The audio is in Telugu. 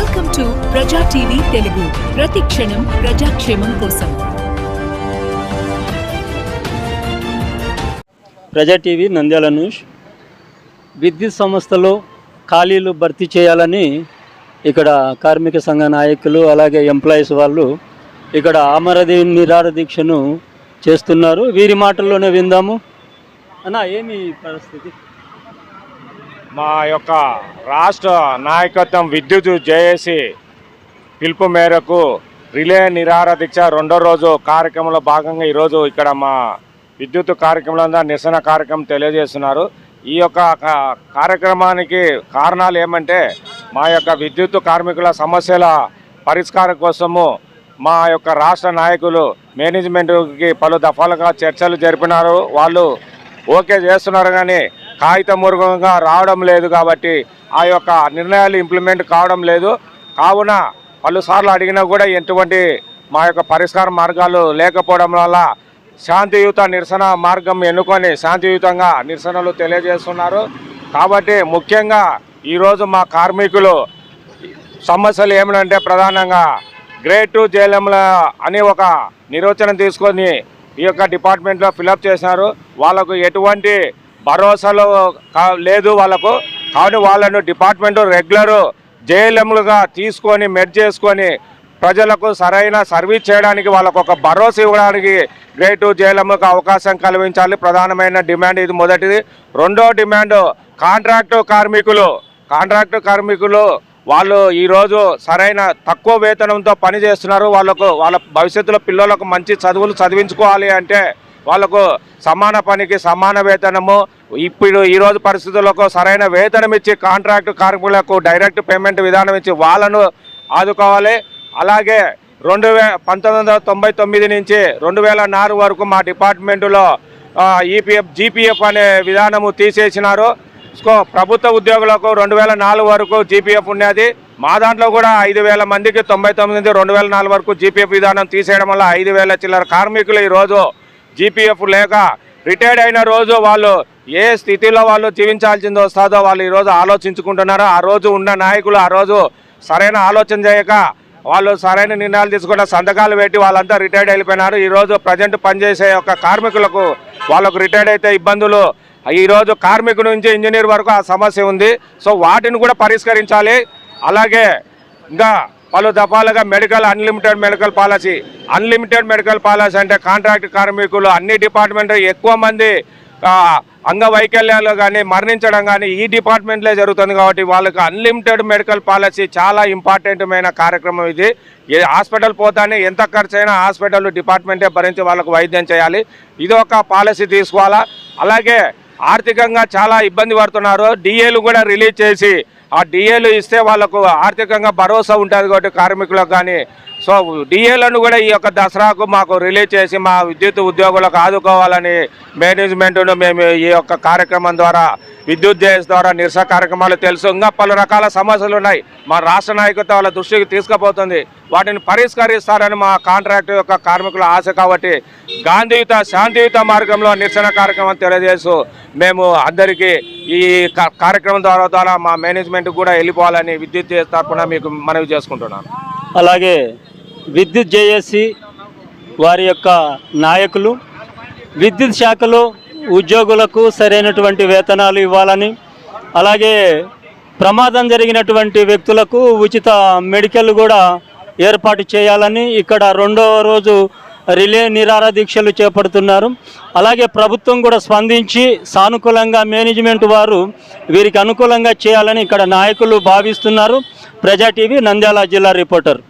Welcome to Praja TV Telugu ప్రతి క్షణం ప్రజాక్షేమం కోసం ప్రజా టీవీ నంద్యాల న్యూస్ విద్యుత్ సంస్థలో ఖాళీలు భర్తీ చేయాలని ఇక్కడ కార్మిక సంఘ నాయకులు అలాగే ఎంప్లాయీస్ వాళ్ళు ఇక్కడ అమరది నిరార దీక్షను చేస్తున్నారు వీరి మాటల్లోనే విందాము అన్న ఏమి పరిస్థితి మా యొక్క రాష్ట్ర నాయకత్వం విద్యుత్ జేఏసీ పిలుపు మేరకు రిలే నిరాహార దీక్ష రెండో రోజు కార్యక్రమంలో భాగంగా ఈరోజు ఇక్కడ మా విద్యుత్ కార్యక్రమంలో నిరసన కార్యక్రమం తెలియజేస్తున్నారు. ఈ యొక్క కా- కార్యక్రమానికి కారణాలు ఏమంటే మా యొక్క విద్యుత్ కార్మికుల సమస్యల పరిష్కారం కోసము మా యొక్క రాష్ట్ర నాయకులు మేనేజ్మెంట్కి పలు దఫాలుగా చర్చలు జరిపినారు. వాళ్ళు ఓకే చేస్తున్నారు కానీ కాగితమూర్గంగా రావడం లేదు కాబట్టి ఆ యొక్క నిర్ణయాలు ఇంప్లిమెంట్ కావడం లేదు. కావున పలుసార్లు అడిగినా కూడా ఎటువంటి మా యొక్క పరిష్కార మార్గాలు లేకపోవడం వల్ల శాంతియుత నిరసన మార్గం ఎన్నుకొని శాంతియుతంగా నిరసనలు తెలియజేస్తున్నారు. కాబట్టి ముఖ్యంగా ఈరోజు మా కార్మికులు సమస్యలు ఏమిటంటే ప్రధానంగా గ్రేడ్ టూ జేఎల్ఎంల అని ఒక నిర్వచనం తీసుకొని ఈ యొక్క డిపార్ట్మెంట్లో ఫిలప్ చేశారు. వాళ్ళకు ఎటువంటి భరోసాలు కా- లేదు వాళ్ళకు. కానీ వాళ్ళను డిపార్ట్మెంట్ రెగ్యులర్ జేఎల్ఎంలుగా తీసుకొని మెడ్ చేసుకొని ప్రజలకు సరైన సర్వీస్ చేయడానికి వాళ్ళకు ఒక భరోసా ఇవ్వడానికి గ్రేటు జేఎల్ఎంకు అవకాశం కల్పించాలి. ప్రధానమైన డిమాండ్ ఇది మొదటిది. రెండో డిమాండ్ కాంట్రాక్టు కార్మికులు. కాంట్రాక్టు కార్మికులు వాళ్ళు ఈరోజు సరైన తక్కువ వేతనంతో పని చేస్తున్నారు. వాళ్ళకు వాళ్ళ భవిష్యత్తులో పిల్లలకు మంచి చదువులు చదివించుకోవాలి అంటే వాళ్ళకు సమాన పనికి సమాన వేతనము. ఇప్పుడు ఈరోజు పరిస్థితులకు సరైన వేతనం ఇచ్చి కాంట్రాక్ట్ కార్మికులకు డైరెక్ట్ పేమెంట్ విధానం ఇచ్చి వాళ్ళను ఆదుకోవాలి. అలాగే రెండు వే పంతొమ్మిది వందల తొంభై తొమ్మిది నుంచి రెండు వేల నాలుగు వరకు మా డిపార్ట్మెంటులో ఈపీఎఫ్ జీపీఎఫ్ అనే విధానము తీసేసినారు. సో ప్రభుత్వ ఉద్యోగులకు రెండు వేల నాలుగు వరకు జీపీఎఫ్ ఉన్నది. మా దాంట్లో కూడా ఐదు వేల మందికి తొంభై తొమ్మిది రెండు వేల నాలుగు వరకు జీపీఎఫ్ విధానం తీసేయడం వల్ల ఐదు వేల చిల్లర కార్మికులు ఈరోజు జీపీఎఫ్ లేక రిటైర్డ్ అయిన రోజు వాళ్ళు ఏ స్థితిలో వాళ్ళు జీవించాల్సిందో వస్తుందో వాళ్ళు ఈరోజు ఆలోచించుకుంటున్నారు? ఆ రోజు ఉన్న నాయకులు ఆ రోజు సరైన ఆలోచన చేయక వాళ్ళు సరైన నిర్ణయాలు తీసుకున్న సంతకాలు పెట్టి వాళ్ళంతా రిటైర్డ్ అయిపోయినారు. ఈరోజు ప్రజెంట్ పనిచేసే యొక్క కార్మికులకు వాళ్ళకు రిటైర్డ్ అయితే ఇబ్బందులు. ఈరోజు కార్మికు నుంచి ఇంజనీర్ వరకు ఆ సమస్య ఉంది. సో వాటిని కూడా పరిష్కరించాలి. అలాగే ఇంకా పలు దఫాలుగా medical unlimited medical policy unlimited medical policy అంటే కాంట్రాక్ట్ కార్మికులు అన్ని డిపార్ట్మెంట్ ఎక్కువ మంది అంగవైకల్యాలు కానీ మరణించడం కానీ ఈ డిపార్ట్మెంట్లో జరుగుతుంది కాబట్టి వాళ్ళకి అన్లిమిటెడ్ మెడికల్ పాలసీ చాలా ఇంపార్టెంట్మైన కార్యక్రమం ఇది. ఏ హాస్పిటల్ పోతానే ఎంత ఖర్చు అయినా హాస్పిటల్ డిపార్ట్మెంటే భరించి వాళ్ళకు వైద్యం చేయాలి. ఇది ఒక పాలసీ తీసుకోవాలా? అలాగే ఆర్థికంగా చాలా ఇబ్బంది పడుతున్నారు. డిఏలు కూడా రిలీజ్ చేసి ఆ డిఏలు ఇస్తే వాళ్ళకు ఆర్థికంగా భరోసా ఉంటుంది కాబట్టి కార్మికులకు కానీ సో డిఏలను కూడా ఈ యొక్క దసరాకు మాకు రిలీజ్ చేసి మా విద్యుత్ ఉద్యోగులకు ఆదుకోవాలని మేనేజ్మెంట్ను మేము ఈ యొక్క కార్యక్రమం ద్వారా విద్యుత్ జేఎస్ ద్వారా నిరసన కార్యక్రమాలు తెలుసు. ఇంకా పలు రకాల సమస్యలు ఉన్నాయి. మా రాష్ట్ర నాయకత్వం వాళ్ళ దృష్టికి తీసుకుపోతుంది. వాటిని పరిష్కరిస్తారని మా కాంట్రాక్ట్ యొక్క కార్మికుల ఆశ కాబట్టి గాంధీయుత శాంతియుత మార్గంలో నిరసన కార్యక్రమం తెలియజేస్తూ మేము అందరికీ ఈ కార్యక్రమం ద్వారా ద్వారా మా మేనేజ్మెంట్ కూడా వెళ్ళిపోవాలని విద్యుత్ తరఫున మీకు మనవి చేసుకుంటున్నాను. అలాగే విద్యుత్ జేఏసీ వారి యొక్క నాయకులు విద్యుత్ శాఖలో ఉద్యోగులకు సరైనటువంటి వేతనాలు ఇవ్వాలని అలాగే ప్రమాదం జరిగినటువంటి వ్యక్తులకు ఉచిత మెడికల్ కూడా ఏర్పాటు చేయాలని ఇక్కడ రెండవ రోజు రిలే నిరార దీక్షలు చేపడుతున్నారు. అలాగే ప్రభుత్వం కూడా స్పందించి సానుకూలంగా మేనేజ్మెంట్ వారు వీరికి అనుకూలంగా చేయాలని ఇక్కడ నాయకులు భావిస్తున్నారు. ప్రజా టీవీ నంద్యాల జిల్లా రిపోర్టర్.